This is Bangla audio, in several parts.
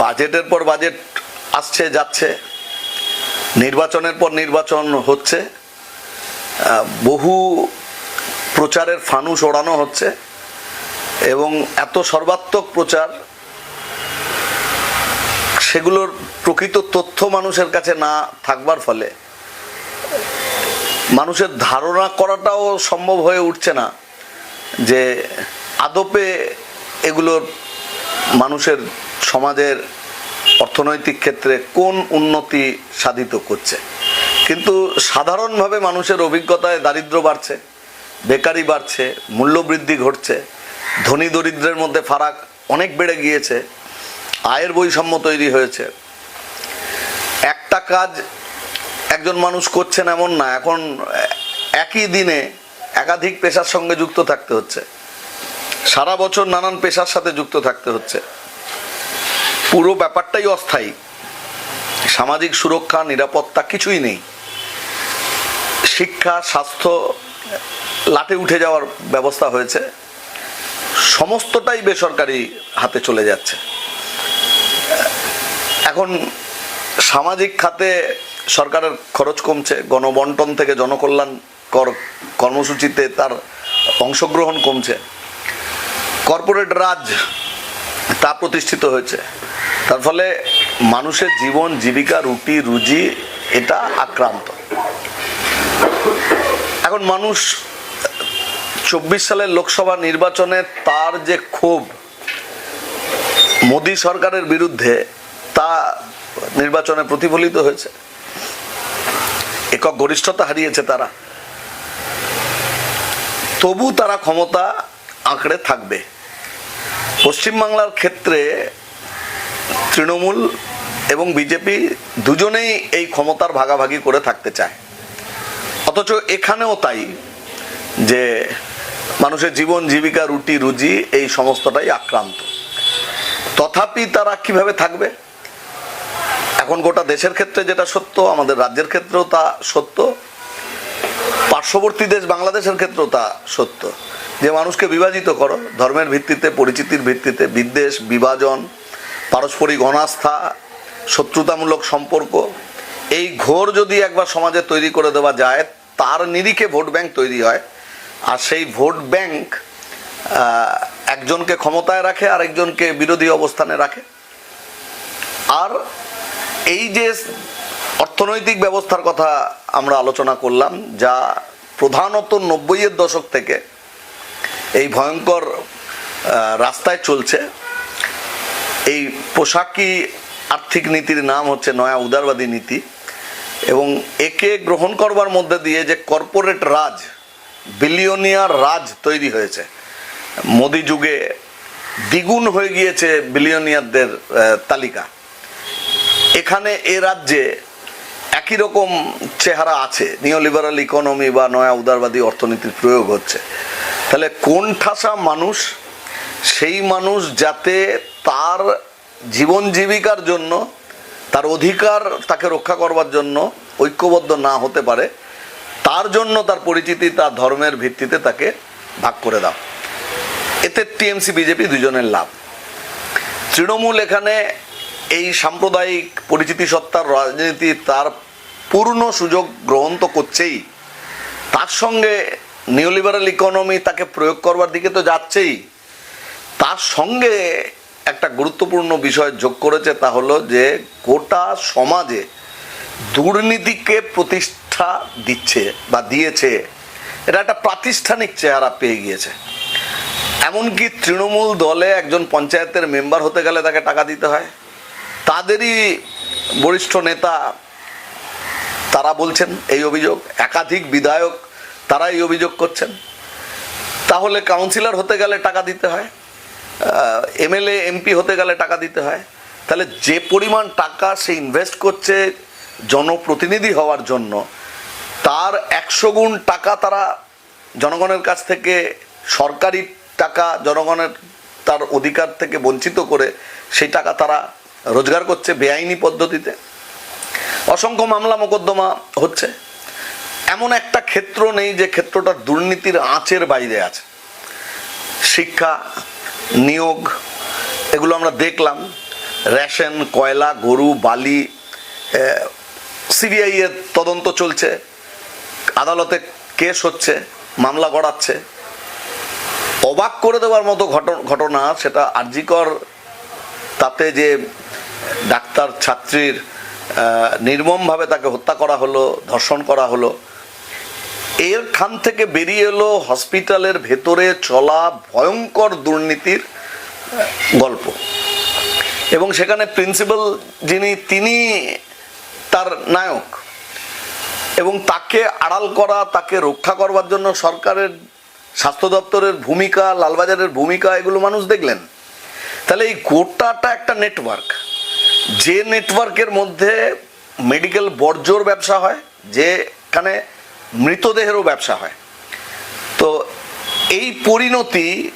বাজেটের পর বাজেট আসছে, যাচ্ছে। নির্বাচনের পর নির্বাচন হচ্ছে। বহু প্রচারের ফানুস ওড়ানো হচ্ছে এবং এত সর্বাত্মক প্রচার, সেগুলোর প্রকৃত তথ্য মানুষের কাছে না থাকবার ফলে মানুষের ধারণা করাটাও সম্ভব হয়ে উঠছে না যে আদপে এগুলোর মানুষের সমাজের অর্থনৈতিক ক্ষেত্রে কোন উন্নতি সাধিত করছে? কিন্তু সাধারণভাবে মানুষের অভিজ্ঞতায় দারিদ্র্য বাড়ছে, বেকারি বাড়ছে, মূল্যবৃদ্ধি ঘটছে, ধনী দরিদ্রের মধ্যে ফারাক অনেক বেড়ে গিয়েছে, আয়ের বৈষম্য তৈরি হয়েছে। একটা কাজ একজন মানুষ করছেন এমন না, এখন একই দিনে একাধিক পেশার সঙ্গে যুক্ত থাকতে হচ্ছে। সারা বছর নানান পেশার সাথে যুক্ত থাকতে হচ্ছে। পুরো ব্যাপারটাই অস্থায়ী। সামাজিক সুরক্ষা, নিরাপত্তা কিছুই নেই। শিক্ষা, স্বাস্থ্য লাটে উঠে যাওয়ার ব্যবস্থা হয়েছে। সমস্তটাই বেসরকারি হাতে চলে যাচ্ছে। এখন সামাজিক খাতে সরকারের খরচ কমছে। গণবন্টন থেকে জনকল্যাণ কর কর্মসূচিতে তার অংশগ্রহণ কমছে। কর্পোরেট রাজ তা প্রতিষ্ঠিত হয়েছে। তার ফলে মানুষের জীবন, জীবিকা, রুটি, রুজি, এটা আক্রান্ত। এখন মানুষ চব্বিশ সালের লোকসভা নির্বাচনে তার যে ক্ষোভ, মোদী সরকারের বিরুদ্ধে তা নির্বাচনে প্রতিফলিত হয়েছে। একক গরিষ্ঠতা হারিয়েছে তারা। তবু তারা ক্ষমতা আঁকড়ে থাকবে। পশ্চিমবাংলার ক্ষেত্রে তৃণমূল এবং বিজেপি দুজনেই এই ক্ষমতার ভাগাভাগি করে থাকতে চায়। অথচ এখানেও তাই যে মানুষের জীবন, জীবিকা, রুটি, রুজি এই সমস্তটাই আক্রান্ত। তথাপি তারা কীভাবে থাকবে? এখন গোটা দেশের ক্ষেত্রে যেটা সত্য, আমাদের রাজ্যের ক্ষেত্রেও তা সত্য, পার্শ্ববর্তী দেশ বাংলাদেশের ক্ষেত্রেও তা সত্য। যে মানুষকে বিভাজিত করো, ধর্মের ভিত্তিতে, পরিচিতির ভিত্তিতে, বিদ্বেষ, বিভাজন পারস্পরিক অনাস্থা, শত্রুতামূলক সম্পর্ক, এই ঘোর যদি একবার সমাজে তৈরি করে দেওয়া যায়, তার নিরিখে ভোট ব্যাংক তৈরি হয়। আর সেই ভোট ব্যাংক একজনকে ক্ষমতায় রাখে আর একজনকে বিরোধী অবস্থানে রাখে। আর এই যে অর্থনৈতিক ব্যবস্থার কথা আমরা আলোচনা করলাম, যা প্রধানত নব্বইয়ের দশক থেকে এই ভয়ঙ্কর রাস্তায় চলছে এই পোশাকি আর্থিক নীতির নাম হচ্ছে নয়া উদারবাদী নীতি এবং একে গ্রহণ করবার মধ্যে দিয়ে যে কর্পোরেট রাজ, বিলিয়নিয়ার রাজ তৈরি হয়েছে। মোদি যুগে দ্বিগুণ হয়ে গিয়েছে বিলিয়নিয়ারদের তালিকা। এখানে এ রাজ্যে একই রকম চেহারা আছে, নিওলিবারাল ইকোনমি বা নয়া উদারবাদী অর্থনীতির প্রয়োগ হচ্ছে। তাহলে কোন ঠাসা মানুষ, সেই মানুষ যাতে তার জীবন জীবিকার জন্য, তার অধিকার তাকে রক্ষা করবার জন্য ঐক্যবদ্ধ না হতে পারে, তার জন্য তার পরিচিতি তার ধর্মের ভিত্তিতে তাকে ভাগ করে দাও। এতে টিএমসি, বিজেপি দুজনের লাভ। তৃণমূল এখানে এই সাম্প্রদায়িক পরিচিতি সত্তার রাজনীতি তার পূর্ণ সুযোগ গ্রহণ তো করছেই। তার সঙ্গে নিউলিবারাল ইকোনমি তাকে প্রয়োগ করবার দিকে তো যাচ্ছেই। তার সঙ্গে একটা গুরুত্বপূর্ণ বিষয় যোগ করেছে তা হলো যে গোটা সমাজে দুর্নীতিকে প্রতিষ্ঠা দিচ্ছে বা দিয়েছে, এটা একটা প্রাতিষ্ঠানিক চেহারা পেয়ে গিয়েছে। এমনকি তৃণমূল দলে একজন পঞ্চায়েতের মেম্বার হতে গেলে তাকে টাকা দিতে হয়। তাদেরই বরিষ্ঠ নেতা তারা বলছেন এই অভিযোগ, একাধিক বিধায়ক তারা এই অভিযোগ করছেন। তাহলে কাউন্সিলর হতে গেলে টাকা দিতে হয়। এমএলএ এমপি হতে গেলে টাকা দিতে হয়। তাহলে যে পরিমাণ টাকা সে ইনভেস্ট করছে জনপ্রতিনিধি হওয়ার জন্য, তার একশো গুণ টাকা তারা জনগণের কাছ থেকে, সরকারি টাকা জনগণের তার অধিকার থেকে বঞ্চিত করে সেই টাকা তারা রোজগার করছে বেআইনি পদ্ধতিতে। অসংখ্য মামলা মোকদ্দমা হচ্ছে। এমন একটা ক্ষেত্র নেই যে ক্ষেত্রটা দুর্নীতির আঁচের বাইরে আছে। শিক্ষা নিয়োগ, এগুলো আমরা দেখলাম। রেশন, কয়লা, গরু, বালি সিবিআই এর তদন্ত চলছে। আদালতে কেস হচ্ছে, মামলা গড়াচ্ছে। অবাক করে দেওয়ার মতো ঘটনা সেটা আরজিকর তাতে যে ডাক্তার ছাত্রীর নির্মমভাবে তাকে হত্যা করা হলো, ধর্ষণ করা হলো এর খান থেকে বেরিয়ে এলো হসপিটালের ভেতরে চলা ভয়ঙ্কর দুর্নীতির গল্প। এবং সেখানে প্রিন্সিপাল যিনি, তিনি তার নায়ক। এবং তাকে আড়াল করা, তাকে রক্ষা করবার জন্য সরকারের স্বাস্থ্য দপ্তরের ভূমিকা, লালবাজারের ভূমিকা, এগুলো মানুষ দেখলেন। তাহলে এই গোটাটা একটা নেটওয়ার্ক যে নেটওয়ার্কের মধ্যে মেডিকেল বর্জ্যর ব্যবসা হয়, যেখানে মৃতদেহেরও ব্যবসা হয়। তো এই পরিণতি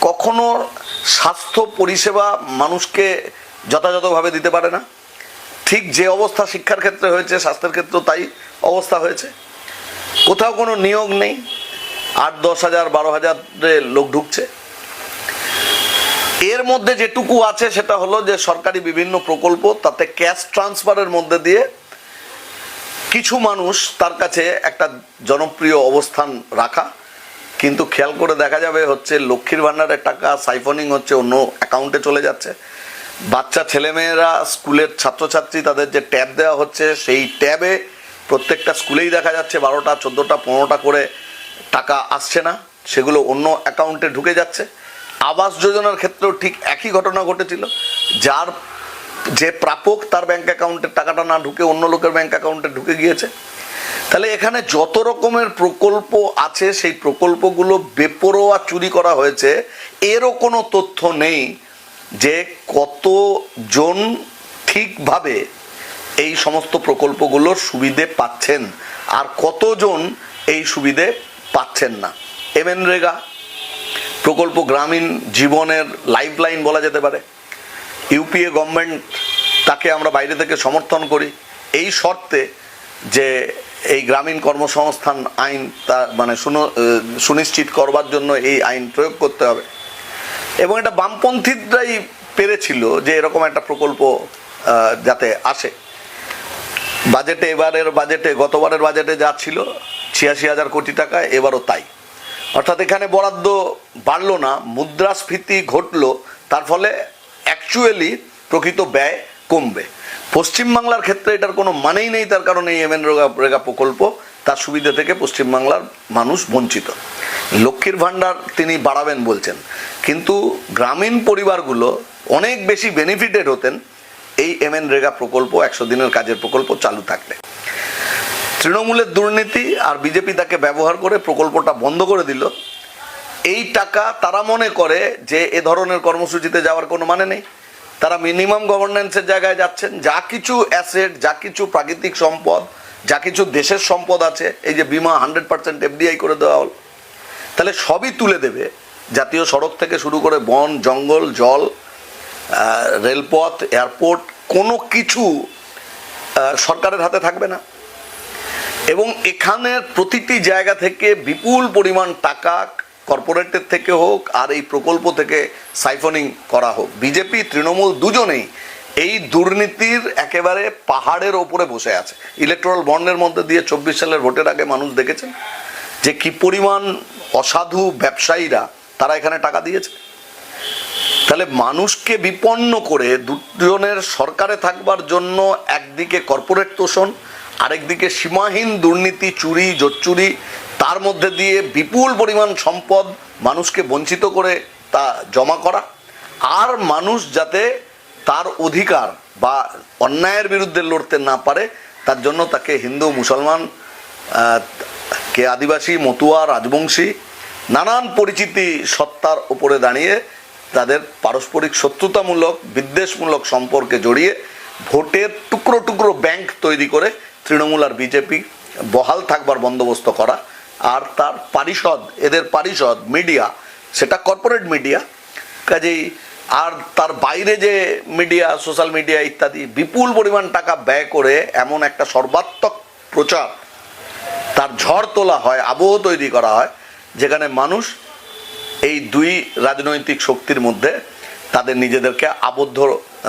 কখনো স্বাস্থ্য পরিষেবা মানুষকে যথাযথভাবে দিতে পারে না? ঠিক যে অবস্থা শিক্ষার ক্ষেত্রে হয়েছে, স্বাস্থ্যের ক্ষেত্রেও তাই অবস্থা হয়েছে। কোথাও কোনো নিয়োগ নেই, আট, দশ হাজার, বারো হাজারে লোক ঢুকছে। এর মধ্যে যেটুকু আছে সেটা হলো যে সরকারি বিভিন্ন প্রকল্প, তাতে ক্যাশ ট্রান্সফারের মধ্যে দিয়ে কিছু মানুষ তার কাছে একটা জনপ্রিয় অবস্থান রাখা, কিন্তু খেয়াল করে দেখা যাবে হচ্ছে লক্ষ্মীর ভাণ্ডারের টাকা সাইফনিং হচ্ছে অন্য অ্যাকাউন্টে চলে যাচ্ছে। বাচ্চা ছেলেমেয়েরা স্কুলের ছাত্রছাত্রী তাদের যে ট্যাব দেওয়া হচ্ছে, সেই ট্যাবে প্রত্যেকটা স্কুলেই দেখা যাচ্ছে বারোটা, চোদ্দোটা, পনেরোটা করে টাকা আসছে না, সেগুলো অন্য অ্যাকাউন্টে ঢুকে যাচ্ছে। আবাস যোজনার ক্ষেত্রেও ঠিক একই ঘটনা ঘটেছিল, যার যে প্রাপক তার ব্যাংক অ্যাকাউন্টের টাকাটা না ঢুকে অন্য লোকের ব্যাংক অ্যাকাউন্টে ঢুকে গিয়েছে। তাহলে এখানে যত রকমের প্রকল্প আছে, সেই প্রকল্পগুলো বেপরোয়া চুরি করা হয়েছে। এরও কোনো তথ্য নেই যে কতজন ঠিকভাবে এই সমস্ত প্রকল্পগুলোর সুবিধে পাচ্ছেন আর কতজন এই সুবিধে পাচ্ছেন না। এমএন রেগা, প্রকল্প গ্রামীণ জীবনের লাইফলাইন বলা যেতে পারে। ইউপিএ গভর্নমেন্ট তাকে আমরা বাইরে থেকে সমর্থন করি। এই শর্তে যে এই গ্রামীণ কর্মসংস্থান আইন তা মানে সুনিশ্চিত করবার জন্য এই আইন প্রয়োগ করতে হবে। এবং এটা বামপন্থীরাই পেরেছিল যে এরকম একটা প্রকল্প যাতে আসে। বাজেটে এবারের বাজেটে, গতবারের বাজেটে যা ছিল, ছিয়াশি হাজার কোটি টাকা, এবারও তাই। অর্থাৎ এখানে বরাদ্দ বাড়লো না, মুদ্রাস্ফীতি ঘটলো, তার ফলে অ্যাকচুয়ালি প্রকৃত ব্যয় কমবে। পশ্চিমবাংলার ক্ষেত্রে এটার কোনো মানেই নেই, তার কারণে এই এমএন রেগা প্রকল্প, তার সুবিধা থেকে পশ্চিমবাংলার মানুষ বঞ্চিত। লক্ষ্মীর ভাণ্ডার তিনি বাড়াবেন বলছেন, কিন্তু গ্রামীণ পরিবারগুলো অনেক বেশি বেনিফিটেড হতেন এই এমএন রেগা প্রকল্প, একশো দিনের কাজের প্রকল্প চালু থাকলে। তৃণমূলের দুর্নীতি আর বিজেপি তাকে ব্যবহার করে প্রকল্পটা বন্ধ করে দিল। এই টাকা তারা মনে করে যে এ ধরনের কর্মসূচিতে যাওয়ার কোনো মানে নেই। তারা মিনিমাম গভর্নেন্সের জায়গায় যাচ্ছেন। যা কিছু অ্যাসেট যা কিছু প্রাকৃতিক সম্পদ, যা কিছু দেশের সম্পদ আছে, এই যে বিমা হান্ড্রেড পার্সেন্ট এফডিআই করে দেওয়া হল। তাহলে সবই তুলে দেবে। জাতীয় সড়ক থেকে শুরু করে বন, জঙ্গল, জল রেলপথ এয়ারপোর্ট কোনো কিছু সরকারের হাতে থাকবে না। এবং এখানের প্রতিটি জায়গা থেকে বিপুল পরিমাণ টাকা কর্পোরেটের থেকে হোক আর এই প্রকল্প থেকে সাইফনিং করা হোক। বিজেপি, তৃণমূল দুজনেই এই দুর্নীতির একেবারে পাহাড়ের ওপরে বসে আছে। ইলেকট্রাল বন্ডের মধ্যে দিয়ে চব্বিশ সালের ভোটের আগে মানুষ দেখেছেন যে কি পরিমাণ অসাধু ব্যবসায়ীরা তারা এখানে টাকা দিয়েছে। তাহলে মানুষকে বিপন্ন করে দুজনের সরকারে থাকবার জন্য একদিকে কর্পোরেট তোষণ, আরেকদিকে সীমাহীন দুর্নীতি, চুরি, জোচ্চুরি তার মধ্যে দিয়ে বিপুল পরিমাণ সম্পদ মানুষকে বঞ্চিত করে তা জমা করা, আর মানুষ যাতে তার অধিকার বা অন্যায়ের বিরুদ্ধে লড়তে না পারে, তার জন্য তাকে হিন্দু, মুসলমান কে আদিবাসী, মতুয়া, রাজবংশী, নানান পরিচিতি সত্তার উপরে দাঁড়িয়ে তাদের পারস্পরিক শত্রুতামূলক, বিদ্বেষমূলক সম্পর্কে জড়িয়ে ভোটের টুকরো টুকরো ব্যাংক তৈরি করে তৃণমূল আর বিজেপি বহাল থাকবার বন্দোবস্ত করা আর তার পারিষদ, এদের পারিষদ, মিডিয়া, সেটা কর্পোরেট মিডিয়া। কাজেই আর তার বাইরে যে মিডিয়া সোশ্যাল মিডিয়া ইত্যাদি, বিপুল পরিমাণ টাকা ব্যয় করে এমন একটা সর্বাত্মক প্রচার তার ঝড় তোলা হয়, আবহ তৈরি করা হয়, যেখানে মানুষ এই দুই রাজনৈতিক শক্তির মধ্যে তাদের নিজেদেরকে আবদ্ধ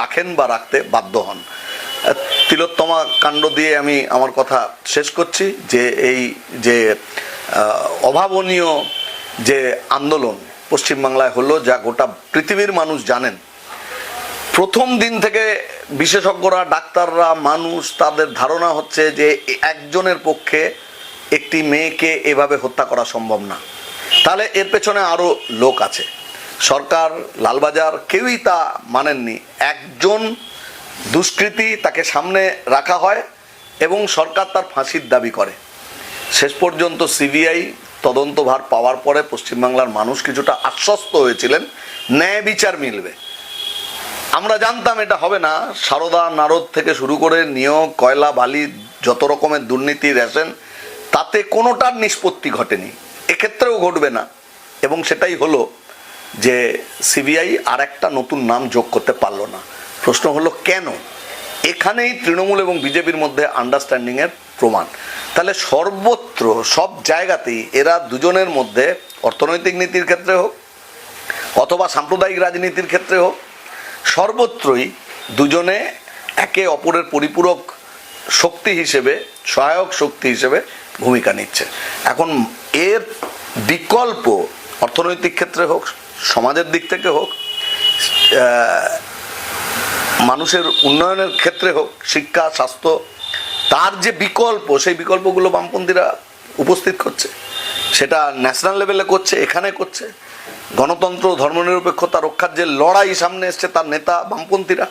রাখেন বা রাখতে বাধ্য হন। তিলোত্তমা কাণ্ড দিয়ে আমি আমার কথা শেষ করছি যে এই যে অভাবনীয় যে আন্দোলন পশ্চিমবাংলায় হলো, যা গোটা পৃথিবীর মানুষ জানেন, প্রথম দিন থেকে বিশেষজ্ঞরা, ডাক্তাররা, মানুষ তাদের ধারণা হচ্ছে যে একজনের পক্ষে একটি মেয়েকে এভাবে হত্যা করা সম্ভব না। তাহলে এর পেছনে আরও লোক আছে। সরকার, লালবাজার কেউই তা মানেননি। একজন দুষ্কৃতী তাকে সামনে রাখা হয় এবং সরকার তার ফাঁসির দাবি করে। শেষ পর্যন্ত সিবিআই তদন্তভার পাওয়ার পরে পশ্চিমবাংলার মানুষ কিছুটা আশ্বস্ত হয়েছিলেন, ন্যায় বিচার মিলবে। আমরা জানতাম এটা হবে না। সারদা নারদ থেকে শুরু করে নিয়োগ, কয়লা, বালি, যত রকমের দুর্নীতি রেশন, তাতে কোনোটার নিষ্পত্তি ঘটেনি। এক্ষেত্রেও ঘটবে না। এবং সেটাই হলো যে সিবিআই আর একটা নতুন নাম যোগ করতে পারল না। প্রশ্ন হলো কেন? এখানেই তৃণমূল এবং বিজেপির মধ্যে আন্ডারস্ট্যান্ডিংয়ের প্রমাণ। তাহলে সর্বত্র, সব জায়গাতেই এরা দুজনের মধ্যে অর্থনৈতিক নীতির ক্ষেত্রে হোক, অথবা সাম্প্রদায়িক রাজনীতির ক্ষেত্রে হোক, সর্বত্রই দুজনে একে অপরের পরিপূরক শক্তি হিসেবে, সহায়ক শক্তি হিসেবে ভূমিকা নিচ্ছে। এখন এর বিকল্প অর্থনৈতিক ক্ষেত্রে হোক, সমাজের দিক থেকে হোক মানুষের উন্নয়নের ক্ষেত্রে হোক, শিক্ষা, স্বাস্থ্য, তার যে বিকল্প, সেই বিকল্পগুলো বামপন্থীরা উপস্থিত করছে। সেটা ন্যাশনাল লেভেলে করছে, এখানে করছে। গণতন্ত্র, ধর্মনিরপেক্ষতা, রক্ষার যে লড়াই সামনে এসছে তার নেতা বামপন্থীরা।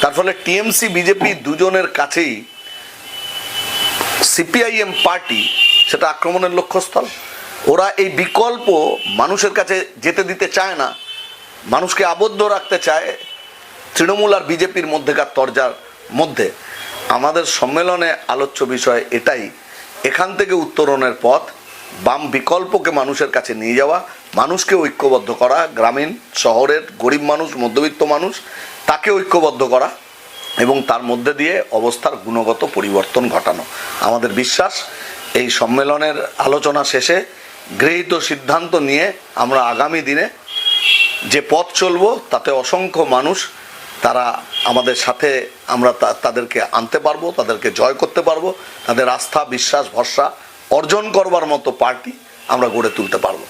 তার ফলে টিএমসি, বিজেপি দুজনের কাছেই সিপিআইএম পার্টি, সেটা আক্রমণের লক্ষ্যস্থল। ওরা এই বিকল্প মানুষের কাছে যেতে দিতে চায় না। মানুষকে আবদ্ধ রাখতে চায় তৃণমূল আর বিজেপির মধ্যেকার তরজার মধ্যে আমাদের সম্মেলনে আলোচ্য বিষয় এটাই, এখান থেকে উত্তরণের পথ, বাম বিকল্পকে মানুষের কাছে নিয়ে যাওয়া, মানুষকে ঐক্যবদ্ধ করা, গ্রামীণ, শহরের গরিব মানুষ, মধ্যবিত্ত মানুষ, তাকে ঐক্যবদ্ধ করা এবং তার মধ্যে দিয়ে অবস্থার গুণগত পরিবর্তন ঘটানো। আমাদের বিশ্বাস, এই সম্মেলনের আলোচনা শেষে গৃহীত সিদ্ধান্ত নিয়ে আমরা আগামী দিনে যে পথ চলব, তাতে অসংখ্য মানুষ তারা আমাদের সাথে আমরা তাদেরকে আনতে পারব, তাদেরকে জয় করতে পারব, তাদের আস্থা, বিশ্বাস, ভরসা অর্জন করবার মতো পার্টি আমরা গড়ে তুলতে পারব।